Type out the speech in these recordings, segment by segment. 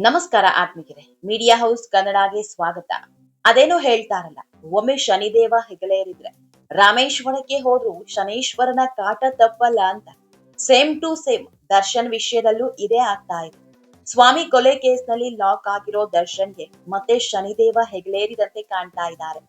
ನಮಸ್ಕಾರ ಆತ್ಮಿಕರೇ media house ಕನ್ನಡಗೆ ಸ್ವಾಗತ. ಅದೇನು ಹೇಳ್ತಾರಲ್ಲ ಒಮ್ಮೆ ಶನಿದೇವ ಹೆಗಲೇರಿದ್ರೆ, ರಾಮೇಶ್ವರಕ್ಕೆ ಹೋದ್ರು ಶನೇಶ್ವರನ ಕಾಟ ತಪ್ಪಲ್ಲ ಅಂತ. ಸೇಮ್ ಟು ಸೇಮ್ ದರ್ಶನ್ ವಿಷಯದಲ್ಲೂ ಇದೇ ಆಗ್ತಾ ಇದೆ. ಸ್ವಾಮಿ ಕೊಲೆ ಕೇಸ್ನಲ್ಲಿ ಲಾಕ್ ಆಗಿರೋ ದರ್ಶನ್ಗೆ ಮತ್ತೆ ಶನಿದೇವ ಹೆಗಲೇರಿದಂತೆ ಕಾಣ್ತಾ ಇದ್ದಾರೆ.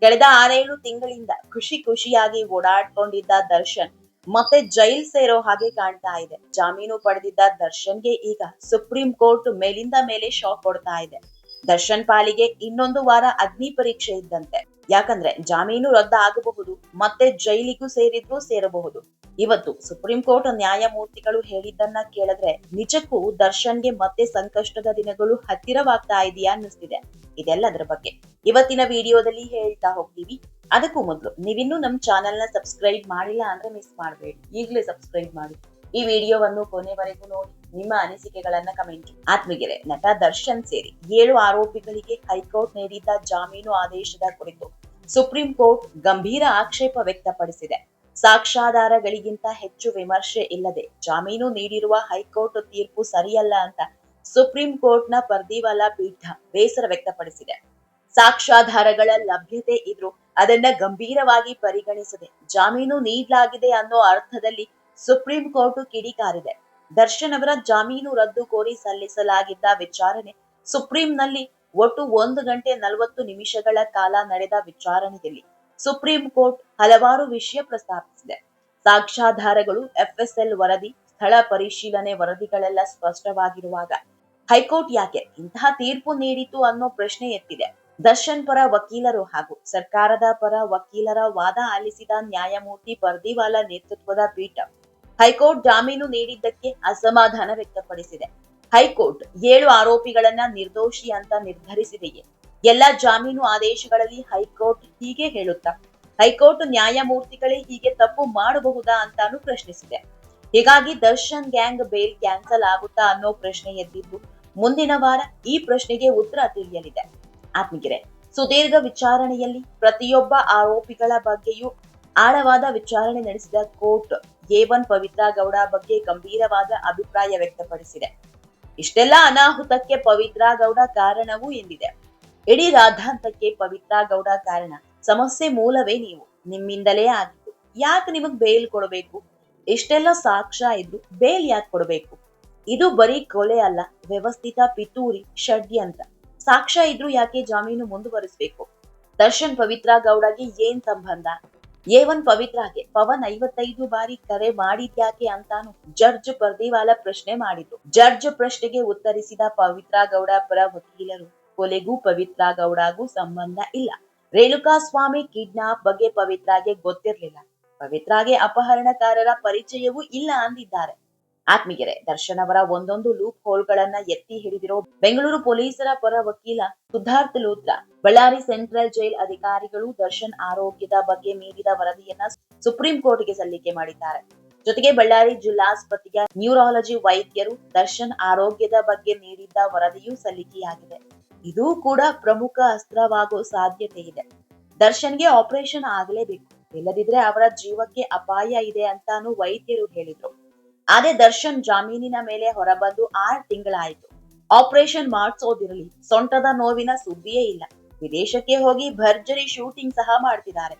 ಕಳೆದ ಆರೇಳು ತಿಂಗಳಿಂದ ಖುಷಿ ಖುಷಿಯಾಗಿ ಓಡಾಡ್ಕೊಂಡಿದ್ದ ದರ್ಶನ್ ಮತ್ತೆ ಜೈಲ್ ಸೇರೋ ಹಾಗೆ ಕಾಣ್ತಾ ಇದೆ. ಜಾಮೀನು ಪಡೆದಿದ್ದ ದರ್ಶನ್ಗೆ ಈಗ ಸುಪ್ರೀಂ ಕೋರ್ಟ್ ಮೇಲಿಂದ ಮೇಲೆ ಶಾಕ್ ಕೊಡ್ತಾ ಇದೆ. ದರ್ಶನ್ ಪಾಲಿಗೆ ಇನ್ನೊಂದು ವಾರ ಅಗ್ನಿ ಪರೀಕ್ಷೆ ಇದ್ದಂತೆ. ಯಾಕಂದ್ರೆ ಜಾಮೀನು ರದ್ದ ಆಗಬಹುದು, ಮತ್ತೆ ಜೈಲಿಗೂ ಸೇರಿದ್ರೂ ಸೇರಬಹುದು. ಇವತ್ತು ಸುಪ್ರೀಂ ಕೋರ್ಟ್ ನ್ಯಾಯಮೂರ್ತಿಗಳು ಹೇಳಿದ್ದನ್ನ ಕೇಳಿದ್ರೆ ನಿಜಕ್ಕೂ ದರ್ಶನ್ಗೆ ಮತ್ತೆ ಸಂಕಷ್ಟದ ದಿನಗಳು ಹತ್ತಿರವಾಗ್ತಾ ಇದೆಯಾ ಅನ್ನಿಸ್ತಿದೆ. ಇದೆಲ್ಲದರ ಬಗ್ಗೆ ಇವತ್ತಿನ ವಿಡಿಯೋದಲ್ಲಿ ಹೇಳ್ತಾ ಹೋಗ್ತೀವಿ. ಅದಕ್ಕೂ ಮೊದಲು, ನೀವಿನ್ನೂ ನಮ್ಮ ಚಾನೆಲ್ನ ಸಬ್ಸ್ಕ್ರೈಬ್ ಮಾಡಿಲ್ಲ ಅಂದ್ರೆ ಮಿಸ್ ಮಾಡಬೇಡಿ. ಈಗಲೇ ಸಬ್ಸ್ಕ್ರೈಬ್ ಮಾಡಿ. ಈ ವಿಡಿಯೋವನ್ನು ಕೊನೆವರೆಗೂ ನೋಡಿ. ನಿಮ್ಮ ಅನಿಸಿಕೆಗಳನ್ನ ಕಮೆಂಟ್ ಆತ್ಮಗೆರೆ ನಟ ದರ್ಶನ್ ಸೇರಿ ಏಳು ಆರೋಪಿಗಳಿಗೆ ಹೈಕೋರ್ಟ್ ನೀಡಿದ್ದ ಜಾಮೀನು ಆದೇಶದ ಕುರಿತು ಸುಪ್ರೀಂ ಕೋರ್ಟ್ ಗಂಭೀರ ಆಕ್ಷೇಪ ವ್ಯಕ್ತಪಡಿಸಿದೆ. ಸಾಕ್ಷ್ಯಾಧಾರಗಳಿಗಿಂತ ಹೆಚ್ಚು ವಿಮರ್ಶೆ ಇಲ್ಲದೆ ಜಾಮೀನು ನೀಡಿರುವ ಹೈಕೋರ್ಟ್ ತೀರ್ಪು ಸರಿಯಲ್ಲ ಅಂತ ಸುಪ್ರೀಂ ಕೋರ್ಟ್ನ ಪರ್ದಿವಾಲಾ ಪೀಠ ಬೇಸರ ವ್ಯಕ್ತಪಡಿಸಿದೆ. ಸಾಕ್ಷ್ಯಾಧಾರಗಳ ಲಭ್ಯತೆ ಇದ್ರೂ ಅದನ್ನ ಗಂಭೀರವಾಗಿ ಪರಿಗಣಿಸದೆ. ಜಾಮೀನು ನೀಡಲಾಗಿದೆ ಅನ್ನೋ ಅರ್ಥದಲ್ಲಿ ಸುಪ್ರೀಂ ಕೋರ್ಟ್ ಕಿಡಿಕಾರಿದೆ. ದರ್ಶನ್ ಅವರ ಜಾಮೀನು ರದ್ದು ಕೋರಿ ಸಲ್ಲಿಸಲಾಗಿದ್ದ ವಿಚಾರಣೆ ಸುಪ್ರೀಂನಲ್ಲಿ ಒಟ್ಟು ಒಂದು ಗಂಟೆ ನಲವತ್ತು ನಿಮಿಷಗಳ ಕಾಲ ನಡೆದ ವಿಚಾರಣೆಯಲ್ಲಿ ಸುಪ್ರೀಂ ಕೋರ್ಟ್ ಹಲವಾರು ವಿಷಯ ಪ್ರಸ್ತಾಪಿಸಿದೆ. ಸಾಕ್ಷ್ಯಾಧಾರಗಳು, ಎಫ್ಎಸ್ಎಲ್ ವರದಿ, ಸ್ಥಳ ಪರಿಶೀಲನೆ ವರದಿಗಳೆಲ್ಲ ಸ್ಪಷ್ಟವಾಗಿರುವಾಗ ಹೈಕೋರ್ಟ್ ಯಾಕೆ ಇಂತಹ ತೀರ್ಪು ನೀಡಿತು ಅನ್ನೋ ಪ್ರಶ್ನೆ ಎತ್ತಿದೆ. ದರ್ಶನ್ ಪರ ವಕೀಲರು ಹಾಗೂ ಸರ್ಕಾರದ ಪರ ವಕೀಲರ ವಾದ ಆಲಿಸಿದ ನ್ಯಾಯಮೂರ್ತಿ ಬರ್ದಿವಾಲಾ ನೇತೃತ್ವದ ಪೀಠ ಹೈಕೋರ್ಟ್ ಜಾಮೀನು ನೀಡಿದ್ದಕ್ಕೆ ಅಸಮಾಧಾನ ವ್ಯಕ್ತಪಡಿಸಿದೆ. ಹೈಕೋರ್ಟ್ ಏಳು ಆರೋಪಿಗಳನ್ನ ನಿರ್ದೋಷಿ ಅಂತ ನಿರ್ಧರಿಸಿದೆಯೇ? ಎಲ್ಲ ಜಾಮೀನು ಆದೇಶಗಳಲ್ಲಿ ಹೈಕೋರ್ಟ್ ಹೀಗೆ ಹೇಳುತ್ತಾ? ಹೈಕೋರ್ಟ್ ನ್ಯಾಯಮೂರ್ತಿಗಳೇ ಹೀಗೆ ತಪ್ಪು ಮಾಡಬಹುದಾ ಅಂತಾನು ಪ್ರಶ್ನಿಸಿದೆ. ಹೀಗಾಗಿ ದರ್ಶನ್ ಗ್ಯಾಂಗ್ ಬೇಲ್ ಕ್ಯಾನ್ಸಲ್ ಆಗುತ್ತಾ ಅನ್ನೋ ಪ್ರಶ್ನೆ ಎದ್ದಿದ್ದು ಮುಂದಿನ ವಾರ ಈ ಪ್ರಶ್ನೆಗೆ ಉತ್ತರ ತಿಳಿಯಲಿದೆ. ಆತ್ಮಗಿರೆ ಸುದೀರ್ಘ ವಿಚಾರಣೆಯಲ್ಲಿ ಪ್ರತಿಯೊಬ್ಬ ಆರೋಪಿಗಳ ಬಗ್ಗೆಯೂ ಆಳವಾದ ವಿಚಾರಣೆ ನಡೆಸಿದ ಕೋರ್ಟ್ ಏವನ್ ಪವಿತ್ರಾ ಗೌಡ ಬಗ್ಗೆ ಗಂಭೀರವಾದ ಅಭಿಪ್ರಾಯ ವ್ಯಕ್ತಪಡಿಸಿದೆ. ಇಷ್ಟೆಲ್ಲ ಅನಾಹುತಕ್ಕೆ ಪವಿತ್ರಾ ಗೌಡ ಕಾರಣವೂ ಎಂದಿದೆ. ಇಡೀ ರಾಧಾಂತಕ್ಕೆ ಪವಿತ್ರಾ ಗೌಡ ಕಾರಣ. ಸಮಸ್ಯೆ ಮೂಲವೇ ನೀವು. ನಿಮ್ಮಿಂದಲೇ ಆಗಿತ್ತು ಯಾಕೆ ನಿಮಗ್ ಬೇಲ್ ಕೊಡಬೇಕು? ಇಷ್ಟೆಲ್ಲ ಸಾಕ್ಷ್ಯ ಇದ್ರು ಬೇಲ್ ಯಾಕೆ ಕೊಡಬೇಕು? ಇದು ಬರೀ ಕೊಲೆ ಅಲ್ಲ, ವ್ಯವಸ್ಥಿತ ಪಿತೂರಿ, ಷಡ್ಯಂತ್ರ. ಸಾಕ್ಷ್ಯ ಇದ್ರೂ ಯಾಕೆ ಜಾಮೀನು ಮುಂದುವರಿಸಬೇಕು? ದರ್ಶನ್ ಪವಿತ್ರ ಗೌಡಗೆ ಏನ್ ಸಂಬಂಧ? ಒನ್ ಪವಿತ್ರಾಗೆ? ಪವನ್ ಐವತ್ತೈದು ಬಾರಿ ಕರೆ ಮಾಡಿದ್ಯಾಕೆ ಅಂತಾನು ಜಡ್ಜ್ ಪರ್ದಿವಾಲ ಪ್ರಶ್ನೆ ಮಾಡಿದ್ರು. ಜಡ್ಜ್ ಪ್ರಶ್ನೆಗೆ ಉತ್ತರಿಸಿದ ಪವಿತ್ರ ಗೌಡ ಪರ ವಕೀಲರು, ಕೊಲೆಗೂ ಪವಿತ್ರ ಗೌಡಗೂ ಸಂಬಂಧ ಇಲ್ಲ. ರೇಣುಕಾ ಸ್ವಾಮಿ ಕಿಡ್ನಾಪ್ ಬಗ್ಗೆ ಪವಿತ್ರಾಗೆ ಗೊತ್ತಿರ್ಲಿಲ್ಲ. ಪವಿತ್ರಾಗೆ ಅಪಹರಣಕಾರರ ಪರಿಚಯವೂ ಇಲ್ಲ ಅಂದಿದ್ದಾರೆ. ಆತ್ಮೀಗೆರೆ ದರ್ಶನ್ ಅವರ ಒಂದೊಂದು ಲೂಪ್ ಹೋಲ್ಗಳನ್ನ ಎತ್ತಿ ಹಿಡಿದಿರೋ ಬೆಂಗಳೂರು ಪೊಲೀಸರ ಪರ ವಕೀಲ ಸಿದ್ಧಾರ್ಥ ಲೂತ್ರ, ಬಳ್ಳಾರಿ ಸೆಂಟ್ರಲ್ ಜೈಲ್ ಅಧಿಕಾರಿಗಳು ದರ್ಶನ್ ಆರೋಗ್ಯದ ಬಗ್ಗೆ ನೀಡಿದ ವರದಿಯನ್ನ ಸುಪ್ರೀಂ ಕೋರ್ಟ್ಗೆ ಸಲ್ಲಿಕೆ ಮಾಡಿದ್ದಾರೆ. ಜೊತೆಗೆ ಬಳ್ಳಾರಿ ಜಿಲ್ಲಾಸ್ಪತ್ರೆಯ ನ್ಯೂರಾಲಜಿ ವೈದ್ಯರು ದರ್ಶನ್ ಆರೋಗ್ಯದ ಬಗ್ಗೆ ನೀಡಿದ್ದ ವರದಿಯೂ ಸಲ್ಲಿಕೆಯಾಗಿದೆ. ಇದು ಕೂಡ ಪ್ರಮುಖ ಅಸ್ತ್ರವಾಗೋ ಸಾಧ್ಯತೆ ಇದೆ. ದರ್ಶನ್ಗೆ ಆಪರೇಷನ್ ಆಗಲೇಬೇಕು. ಇಲ್ಲದಿದ್ರೆ ಅವರ ಜೀವಕ್ಕೆ ಅಪಾಯ ಇದೆ ಅಂತಾನು ವೈದ್ಯರು ಹೇಳಿದ್ರು. ಆದ್ರೆ ದರ್ಶನ್ ಜಾಮೀನಿನ ಮೇಲೆ ಹೊರಬಂದು ಆರು ತಿಂಗಳಾಯಿತು. ಆಪರೇಷನ್ ಮಾಡಿಸೋದಿರಲಿ, ಸೊಂಟದ ನೋವಿನ ಸುದ್ದಿಯೇ ಇಲ್ಲ. ವಿದೇಶಕ್ಕೆ ಹೋಗಿ ಭರ್ಜರಿ ಶೂಟಿಂಗ್ ಸಹ ಮಾಡ್ತಿದ್ದಾರೆ.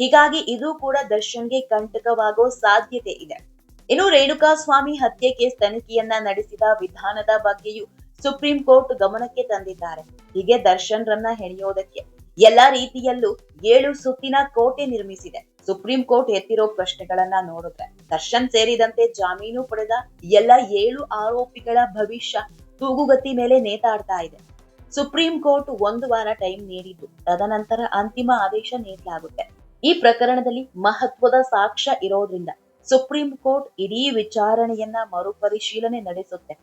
ಹೀಗಾಗಿ ಇದು ಕೂಡ ದರ್ಶನ್ಗೆ ಕಂಟಕವಾಗೋ ಸಾಧ್ಯತೆ ಇದೆ. ಇನ್ನು ರೇಣುಕಾ ಸ್ವಾಮಿ ಹತ್ಯೆ ಕೇಸ್ ತನಿಖೆಯನ್ನ ನಡೆಸಿದ ವಿಧಾನದ ಬಗ್ಗೆಯೂ ಸುಪ್ರೀಂ ಕೋರ್ಟ್ ಗಮನಕ್ಕೆ ತಂದಿದ್ದಾರೆ. ಹೀಗೆ ದರ್ಶನ್ ರನ್ನ ಹೆಣೆಯೋದಕ್ಕೆ ಎಲ್ಲಾ ರೀತಿಯಲ್ಲೂ ಏಳು ಸುತ್ತಿನ ಕೋಟೆ ನಿರ್ಮಿಸಿದೆ. ಸುಪ್ರೀಂ ಕೋರ್ಟ್ ಎತ್ತಿರೋ ಪ್ರಶ್ನೆಗಳನ್ನ ನೋಡಿದ್ರೆ ದರ್ಶನ್ ಸೇರಿದಂತೆ ಜಾಮೀನು ಪಡೆದ ಎಲ್ಲ ಏಳು ಆರೋಪಿಗಳ ಭವಿಷ್ಯ ತೂಗುಗತಿ ಮೇಲೆ ನೇತಾಡ್ತಾ ಇದೆ. ಸುಪ್ರೀಂ ಕೋರ್ಟ್ ಒಂದು ವಾರ ಟೈಮ್ ನೀಡಿದ್ದು, ತದನಂತರ ಅಂತಿಮ ಆದೇಶ ನೀಡಲಾಗುತ್ತೆ. ಈ ಪ್ರಕರಣದಲ್ಲಿ ಮಹತ್ವದ ಸಾಕ್ಷ್ಯ ಇರೋದ್ರಿಂದ ಸುಪ್ರೀಂ ಕೋರ್ಟ್ ಇಡೀ ವಿಚಾರಣೆಯನ್ನ ಮರುಪರಿಶೀಲನೆ ನಡೆಸುತ್ತೆ.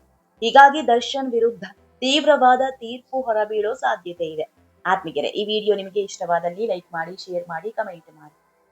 ಹೀಗಾಗಿ ದರ್ಶನ್ ವಿರುದ್ಧ ತೀವ್ರವಾದ ತೀರ್ಪು ಹೊರಬೀಳೋ ಸಾಧ್ಯತೆ ಇದೆ. ಆತ್ಮಿಗೆರೆ ಈ ವಿಡಿಯೋ ನಿಮಗೆ ಇಷ್ಟವಾದಲ್ಲಿ ಲೈಕ್ ಮಾಡಿ, ಶೇರ್ ಮಾಡಿ, ಕಮೆಂಟ್ ಮಾಡಿ.